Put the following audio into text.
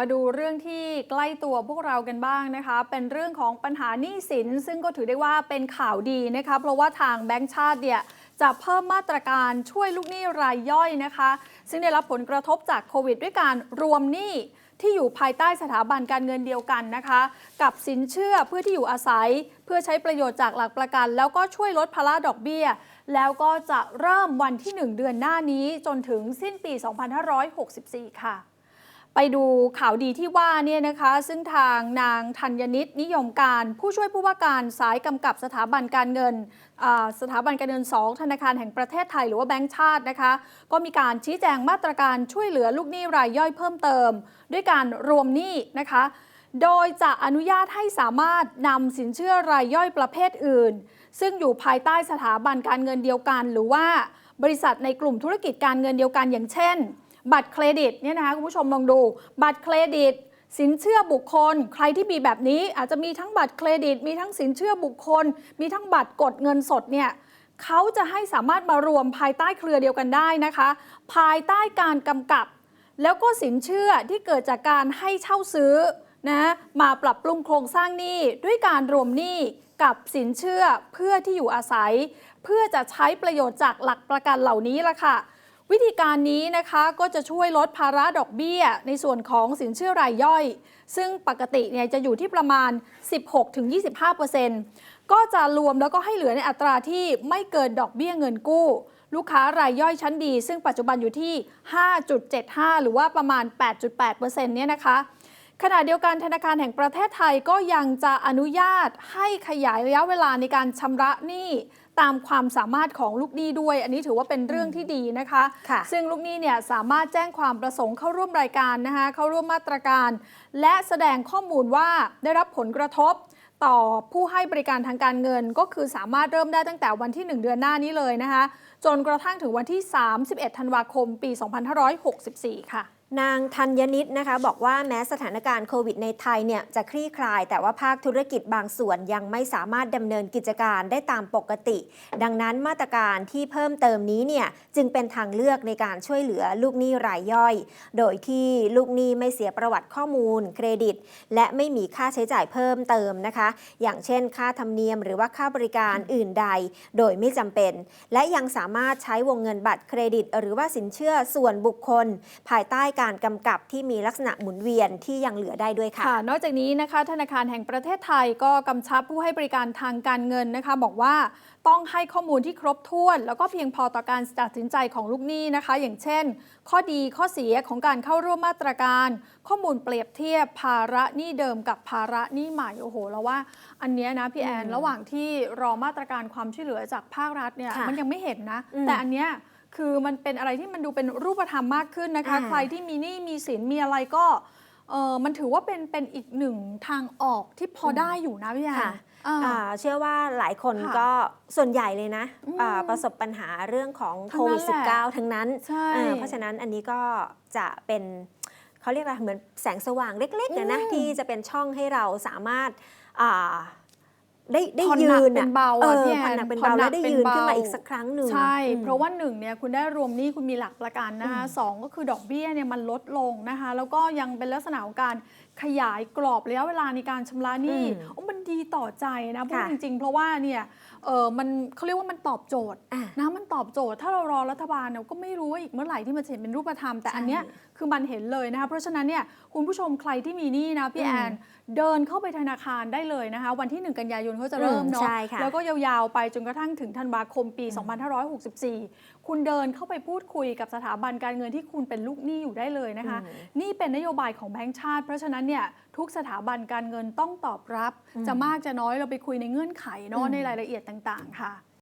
มาดูเรื่องที่ใกล้ตัวพวกเรากันบ้างนะคะ เป็นเรื่องของปัญหาหนี้สิน ซึ่งก็ถือได้ว่าเป็นข่าวดีนะคะ เพราะว่าทางแบงก์ชาติเนี่ยจะเพิ่มมาตรการช่วยลูกหนี้รายย่อยนะคะ ซึ่งได้รับผลกระทบจากโควิดด้วยการรวมหนี้ที่อยู่ภายใต้สถาบันการเงินเดียวกันนะคะ กับสินเชื่อเพื่อที่อยู่อาศัย เพื่อใช้ประโยชน์จากหลักประกัน แล้วก็ช่วยลดภาระดอกเบี้ย แล้วก็จะเริ่มวันที่ 1 เดือนหน้านี้จนถึงสิ้นปี 2564 ค่ะ ไปดูข่าวดีที่ว่าเนี่ยนะคะ ซึ่งทางนางธัญนิตนิยมการ ผู้ช่วยผู้ว่าการสายกำกับสถาบันการเงินสถาบันการเงิน 2 ธนาคารแห่งประเทศไทยหรือว่าแบงก์ชาตินะคะ ก็มีการชี้แจงมาตรการช่วยเหลือลูกหนี้รายย่อยเพิ่มเติม ด้วยการรวมหนี้นะคะ โดยจะอนุญาตให้สามารถนำสินเชื่อรายย่อยประเภทอื่น ซึ่งอยู่ภายใต้สถาบันการเงินเดียวกัน หรือว่าบริษัทในกลุ่มธุรกิจการเงินเดียวกันอย่างเช่น บัตรเครดิตเนี่ยนะคะคุณผู้ชมลองดู บัตรเครดิต สินเชื่อบุคคล ใครที่มีแบบนี้อาจจะมีทั้งบัตรเครดิต มีทั้งสินเชื่อบุคคล มีทั้งบัตรกดเงินสดเนี่ยเขาจะให้สามารถมารวมภายใต้เครือเดียวกันได้นะคะ ภายใต้การกำกับ แล้วก็สินเชื่อที่เกิดจากการให้เช่าซื้อนะมาปรับปรุงโครงสร้างหนี้ด้วยการรวมหนี้กับสินเชื่อเพื่อที่อยู่อาศัย เพื่อจะใช้ประโยชน์จากหลักประกันเหล่านี้ละค่ะ วิธีการนี้นะคะก็จะช่วยลดภาระดอกเบี้ย ในส่วนของสินเชื่อรายย่อย ซึ่งปกติเนี่ยจะอยู่ที่ประมาณ 16-25%ก็จะรวมแล้วก็ให้เหลือในอัตราที่ไม่เกินดอกเบี้ยเงินกู้ ลูกค้ารายย่อยชั้นดี ซึ่งปัจจุบันอยู่ที่ 5.75 หรือว่าประมาณ 8.8%เนี่ยนะคะขณะเดียวกันธนาคารแห่งประเทศไทยก็ยังจะอนุญาตให้ขยายระยะเวลาในการชำระหนี้ ตามความสามารถของลูกหนี้ด้วย อันนี้ถือว่าเป็นเรื่องที่ดีนะคะค่ะซึ่งลูกหนี้เนี่ยสามารถแจ้งความประสงค์เข้าร่วมรายการนะคะเข้าร่วมมาตรการ และแสดงข้อมูลว่าได้รับผลกระทบต่อผู้ให้บริการทางการเงินก็คือสามารถเริ่มได้ตั้งแต่วันที่ 1 เดือนหน้านี้เลยนะคะ จนกระทั่งถึงวันที่ 31 ธันวาคม ปี 2564 ค่ะ นางธัญนิตนะคะบอกว่าแม้สถานการณ์โควิดในไทยเนี่ยจะคลี่คลาย แต่ว่าภาคธุรกิจบางส่วนยังไม่สามารถดำเนินกิจการได้ตามปกติ ดังนั้นมาตรการที่เพิ่มเติมนี้เนี่ยจึงเป็นทางเลือกในการช่วยเหลือลูกหนี้รายย่อย โดยที่ลูกหนี้ไม่เสียประวัติข้อมูล เครดิต และไม่มีค่าใช้จ่ายเพิ่มเติมนะคะ อย่างเช่น ค่าธรรมเนียมหรือว่าค่าบริการอื่นใด โดยไม่จำเป็น และยังสามารถใช้วงเงินบัตรเครดิต หรือว่าสินเชื่อส่วนบุคคล ภายใต้การกำกับที่มีลักษณะหมุนเวียนที่ยังเหลือได้ด้วยค่ะค่ะ นอกจากนี้นะคะ ธนาคารแห่งประเทศไทยก็กำชับผู้ให้บริการทางการเงินนะคะ บอกว่าต้องให้ข้อมูลที่ครบถ้วน แล้วก็เพียงพอต่อการตัดสินใจของลูกหนี้นะคะ อย่างเช่น ข้อดีข้อเสียของการเข้าร่วมมาตรการ ข้อมูลเปรียบเทียบภาระหนี้เดิมกับภาระหนี้ใหม่โอ้โหแล้วว่า อันเนี้ยนะพี่แอนอืมระหว่างที่รอมาตรการความช่วยเหลือจากภาครัฐเนี่ยค่ะมันยังไม่เห็นนะ อืม แต่อันเนี้ย คือมันเป็นอะไรที่มันดูเป็นรูปธรรมมากขึ้นนะคะอ่าใครที่มีหนี้มีสินมีอะไรก็เออมันถือว่าเป็นเป็นอีกหนึ่งทางออกที่พอได้อยู่นะพี่แอนค่ะอ่าอ่าเชื่อว่าหลายคนค่ะก็ส่วนใหญ่เลยนะอืมอ่าประสบปัญหาเรื่องของทั้โคงนั้วินดแหละ 19ทั้งนั้นใช่ เออเพราะฉะนั้นอันนี้ก็จะเป็นเขาเรียกอะไรเหมือนแสงสว่างเล็กๆอะนะอืมที่จะเป็นช่องให้เราสามารถอ่า ได้ได้ผ่อนยืหนักนเป็นอะเบาเออะอพี่แอผ่อนนหนักเป็นผ่อนเบาหนัแล้กวได้เป็นยืนขึ้นเบามาอีกสักครั้งหนึ่งใช่อืมเพราะว่าหนึ่งเนี่ยคุณได้รวมหนี้คุณมีหลักประกันนะคะอืมสองก็คือดอกเบี้ยเนี่ยมันลดลงนะคะแล้วก็ยังเป็นลักษณะของการขยายกรอบระยะเวลาในการชำระหนี้อืมโอ้มันดีต่อใจนะพูดค่ะจริง ๆ เพราะว่าเนี่ยเออมันเขาเรียกว่ามันตอบโจทย์อะนะมันตอบโจทย์ ถ้าเรารอรัฐบาลเนี่ยก็ไม่รู้ว่าอีกเมื่อไหร่ที่มันจะเห็นเป็นรูปธรรม แต่อันเนี้ยใช่คือมันเห็นเลยนะคะเพราะฉะนั้นเนี่ยคุณผู้ชมใครที่มีหนี้นะพี่อืมแอนเดินเข้าไปธนาคารได้เลยนะคะ วันที่ 1 กันยายนเขาจะเริ่มอืมเนาะใช่ค่ะแล้วก็ยาวๆไปจนกระทั่งถึงธันวาคมปี 2564 คุณเดินเข้าไปพูดคุยกับสถาบันการเงินที่คุณเป็นลูกหนี้อยู่ได้เลยนะคะอืมนี่เป็นนโยบายของแบงก์ชาติเพราะฉะนั้นเนี่ยทุกสถาบันการเงินต้องตอบรับอืมจะมากจะน้อยเราไปคุยในเงื่อนไขเนาะอืมในรายละเอียดต่าง ๆ ค่ะ